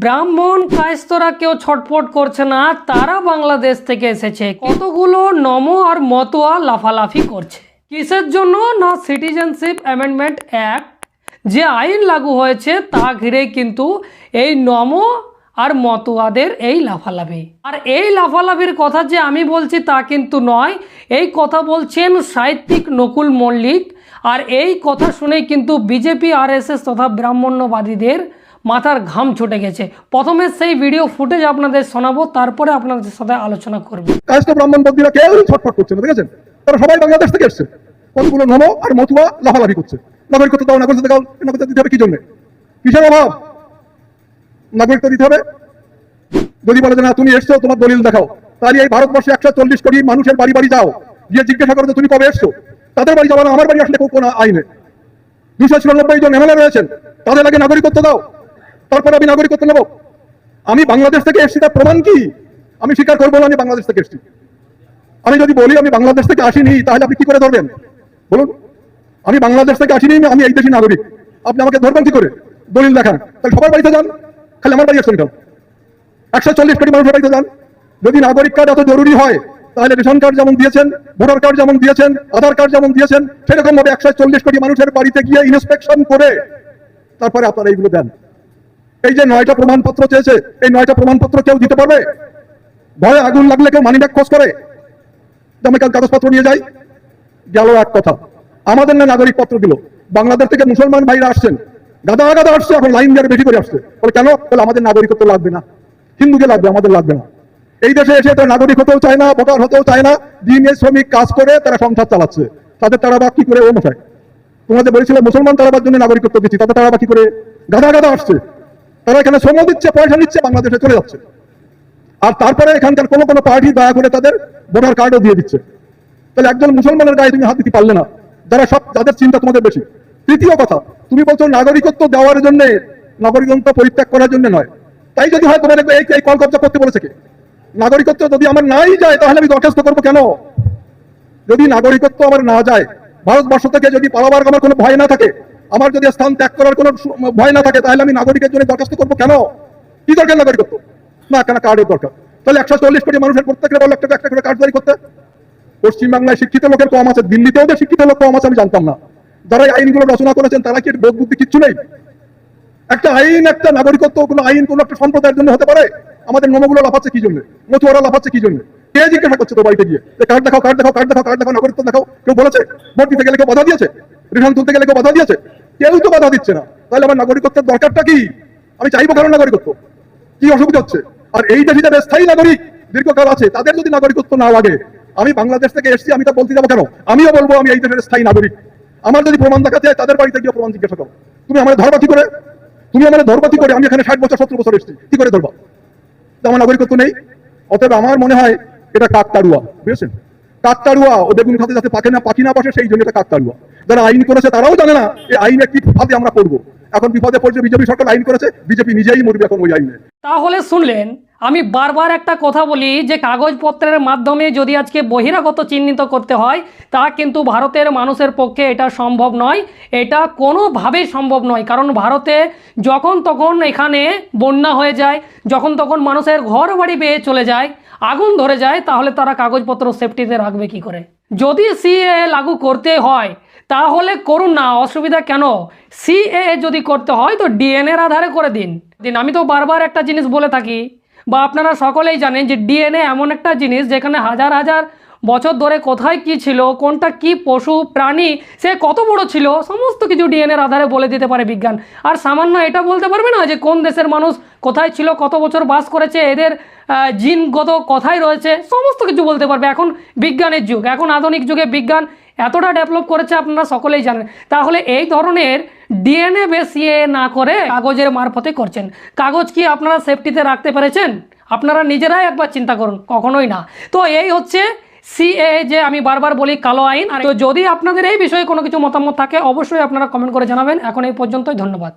ব্রাহ্মণ কায়স্তরা কেউ ছটফট করছে না, তারা বাংলাদেশ থেকে এসেছে। কতগুলো নম আর মতোয়া লাফালাফি করছে? কিসের জন্য? না সিটিজেনশিপ অ্যামেন্ডমেন্ট অ্যাক্ট যে আইন লাগু হয়েছে তা ঘিরে কিন্তু এই নম আর মতুয়াদের এই লাফালাফি। আর এই লাফালাফির কথা যে আমি বলছি তা কিন্তু নয়, এই কথা বলছেন সাহিত্যিক নকুল মল্লিক। আর এই কথা শুনেই কিন্তু বিজেপি, আরএসএস তথা ব্রাহ্মণ্যবাদীদের মাথার ঘাম ছুটে গেছে। প্রথমে সেই ভিডিও ফুটেজ আপনাদের শোনাবো, তারপরে আপনাদের সাথে আলোচনা করব। কায়স্থ ব্রাহ্মণ কেউ ছটফট করছে না, দেখেছেন? তারা সবাই বাংলাদেশ থেকে এসছে। কতগুলো নম আর করছে। নাগরিকত্ব দাও দাও দিতে হবে কি জন্য? কিসের অভাব? দিতে হবে? যদি বলে যে না, তুমি এসছো, তোমার দলিল দেখাও। তাহলে এই ভারতবর্ষে একশো চল্লিশ কোটি মানুষের বাড়ি বাড়ি যাও। গিয়ে জিজ্ঞাসা করো যে তুমি কবে এসছো? তাদের বাড়ি যাব না আমার বাড়ি আসলে কোন আইনে দুশো চুরানব্বই জন এমএলএ রয়েছেন। তাদের আগে নাগরিকত্ব দাও। তারপরে আমি নাগরিকত্ব নেব। আমি বাংলাদেশ থেকে এসছি, তার প্রমাণ কি? আমি স্বীকার করব আমি বাংলাদেশ থেকে এসছি। আমি যদি বলি আমি বাংলাদেশ থেকে আসিনি, তাহলে আপনি কি করে ধরবেন? বলুন। আমি বাংলাদেশ থেকে আসিনি, আমি এই দেশি নাগরিক। আপনি আমাকে ধরবেন কি করে? দলিল দেখান। তাহলে সবার বাড়িতে যান। খালি আমার বাড়ি কেন একশো চল্লিশ কোটি মানুষের বাড়িতে যান। যদি নাগরিক কার্ড এত জরুরি হয়, তাহলে রেশন কার্ড যেমন দিয়েছেন, ভোটার কার্ড যেমন দিয়েছেন, আধার কার্ড যেমন দিয়েছেন সেরকম ভাবে একশো চল্লিশ কোটি মানুষের বাড়িতে গিয়ে ইন্সপেকশন করে তারপরে আপনারা এইগুলো দেন। এই যে নয়টা প্রমাণপত্র চেয়েছে, এই নয়টা প্রমাণপত্র কেউ দিতে পারবে? ভয়ে আগুন লাগলে কেউ মানি ব্যাগ খোঁজ করে? আমি কাল কাগজপত্র নিয়ে যাই। গেল এক কথা। আমাদের না নাগরিক পত্র দিল। বাংলাদেশ থেকে মুসলমান ভাইরা আসছেন। গাদা গাদা আসছে, এখন লাইন দিয়ে বেশি করে আসছে। বলে, কেন? বলে, আমাদের নাগরিকত্ব লাগবে না। হিন্দুকে লাগবে, আমাদের লাগবে না। এই দেশে এসে তারা নাগরিক হতেও চায় না, ভোটার হতেও চায় না। দিনে শ্রমিক কাজ করে, তারা সংসার চালাচ্ছে। তাদের তারা বা কি করে, ও মশাই? তোমাদের বলেছিল মুসলমান তারাবার জন্য নাগরিকত্ব দিচ্ছি, তাদের তারা বা কি করে? গাদা গাদা আসছে। তারা এখানে শ্রম দিচ্ছে, পয়সা নিচ্ছে, বাংলাদেশে চলে যাচ্ছে। আর তারপরে এখানকার কোনো কোনো পার্টি দয়া করে তাদের ভোটার কার্ডও দিয়ে দিচ্ছে। তাহলে একজন মুসলমানের গায়ে তুমি হাত দিতে পারলে না। যারা সব যাদের চিন্তা তোমাদের বেশি। তৃতীয় কথা, তুমি বলছো নাগরিকত্ব দেওয়ার জন্য নাগরিকত্ব পরিত্যাগ করার জন্য নয়। তাই যদি হয় তোমার এই এই কল কবজা করতে বলেছে কে? নাগরিকত্ব যদি আমার নাই যায়, তাহলে আমি দরখাস্ত করব কেন? যদি নাগরিকত্ব আমার না যায়, ভারতবর্ষ থেকে যদি পালাবার আমার কোনো ভয় না থাকে আমার যদি স্থান ত্যাগ করার কোনো ভয় না থাকে, তাহলে আমি নাগরিকের জন্য দরখাস্ত করব কেন? কি দরকার নাগরিকত্ব না, কেন কার্ডের দরকার? তাহলে একশো চল্লিশ কোটি মানুষের প্রত্যেকের বলো একটা একটা করে কার্ড জারি করতে। পশ্চিমবাংলায় শিক্ষিত লোকের কম আছে, দিল্লিতেও যে শিক্ষিত লোক কম আছে, আমি জানতাম না। যারা এই আইনগুলো রচনা করেছেন, তারা কি বোধ বুদ্ধি কিচ্ছু নেই? একটা আইন, একটা নাগরিকত্ব, কোনো আইন, কোনো একটা সম্প্রদায়ের জন্য হতে পারে? আমাদের নমগুলো লাফাচ্ছে কি জন্য? মতুয়ারা লাফাচ্ছে কি জন্য? কে জিজ্ঞাসা করছে তো বাড়িতে গিয়ে? যে কার্ড দেখাও কার্ড দেখাও কার্ড দেখাও কার্ড দেখাও, নাগরিকত্ব দেখাও। কেউ বলেছে? ভোট দিতে গেলে কেউ বাধা দিয়েছে? রেশন তুলতে গেলে কেউ বাধা দিয়েছে? কেউ তো বাধা দিচ্ছে না। তাহলে আমার নাগরিকত্বের দরকারটা কি? আমি চাইব কারণ নাগরিকত্ব। কি অসুবিধা হচ্ছে? আর এই দেশে যারা স্থায়ী নাগরিক, দীর্ঘকাল আছে, তাদের যদি নাগরিকত্ব না লাগে, আমি বাংলাদেশ থেকে এসেছি, আমি তা বলতে যাব কেন? আমিও বলব আমি এই দেশের স্থায়ী নাগরিক। আমার যদি প্রমাণ দেখাতে হয় তাদের বাড়িতে গিয়ে প্রমাণ জিজ্ঞাসা করো। তুমি আমার ধরবা কি করে? তুমি আমার ধরবা কি করে? আমি এখানে ষাট বছর, সত্তর বছর এসেছি। কি করে ধরবা? আমার নাগরিকত্ব নেই। অতএব আমার মনে হয় এটা কাকতাড়ুয়া। বুঝেছেন? কাকতাড়ুয়া, ওদের বেগুন খাতে যাতে পাখে না পাখি না বসে, সেই জন্য এটা কাকতাড়ুয়া। যারা আইন করেছে, তারাও জানে না এই আইনে কি ফাঁদে আমরা পড়ব। এখন বিপদে পড়ছে, বিজেপি সরকার আইন করেছে, বিজেপি নিজেই মরবে এখন ওই আইনে। তাহলে শুনলেন, আমি বারবার একটা কথা বলি যে কাগজপত্রের মাধ্যমে যদি আজকে বহিরাগত চিহ্নিত করতে হয়, তা কিন্তু ভারতের মানুষের পক্ষে এটা সম্ভব নয়, এটা কোনোভাবেই সম্ভব নয়। কারণ ভারতে যখন তখন এখানে বন্যা হয়ে যায়, যখন তখন মানুষের ঘর বাড়ি পেয়ে চলে যায়, আগুন ধরে যায়, তাহলে তারা কাগজপত্র সেফটিতে রাখবে কি করে? যদি সিএ লাগু করতে হয় তাহলে করুন না, অসুবিধা কেন? সিএ যদি করতে হয় তো ডিএনএর আধারে করে দিন। দিন, আমি তো বারবার একটা জিনিস বলে থাকি, বা আপনারা সকলেই জানেন যে ডিএনএ এমন একটা জিনিস যেখানে হাজার হাজার বছর ধরে কোথায় কি ছিল, কোনটা কি পশু, প্রাণী, সে কত বড় ছিল, সমস্ত কিছু ডিএনএর আধারে বলে দিতে পারে বিজ্ঞান। আর সামান্য এটা বলতে পারবে না যে কোন দেশের মানুষ কোথায় ছিল, কত বছর বাস করেছে, এদের জিনগত কথাই রয়েছে, সমস্ত কিছু বলতে পারবে। এখন বিজ্ঞানের যুগ, এখন আধুনিক যুগে বিজ্ঞান এতটা ডেভেলপ করেছে আপনারা সকলেই জানেন। তাহলে এই ধরনের ডিএনএ বেসিয়ে না করে কাগজের মারফতে করছেন। কাগজ কি আপনারা সেফটিতে রাখতে পেরেছেন? আপনারা নিজেরাই একবার চিন্তা করুন, কখনোই না। তো এই হচ্ছে সিএ যে আমি বারবার বলি কালো আইন। আর তো যদি আপনাদের এই বিষয়ে কোনো কিছু মতামত থাকে, অবশ্যই আপনারা কমেন্ট করে জানাবেন। এখন এই পর্যন্তই, ধন্যবাদ।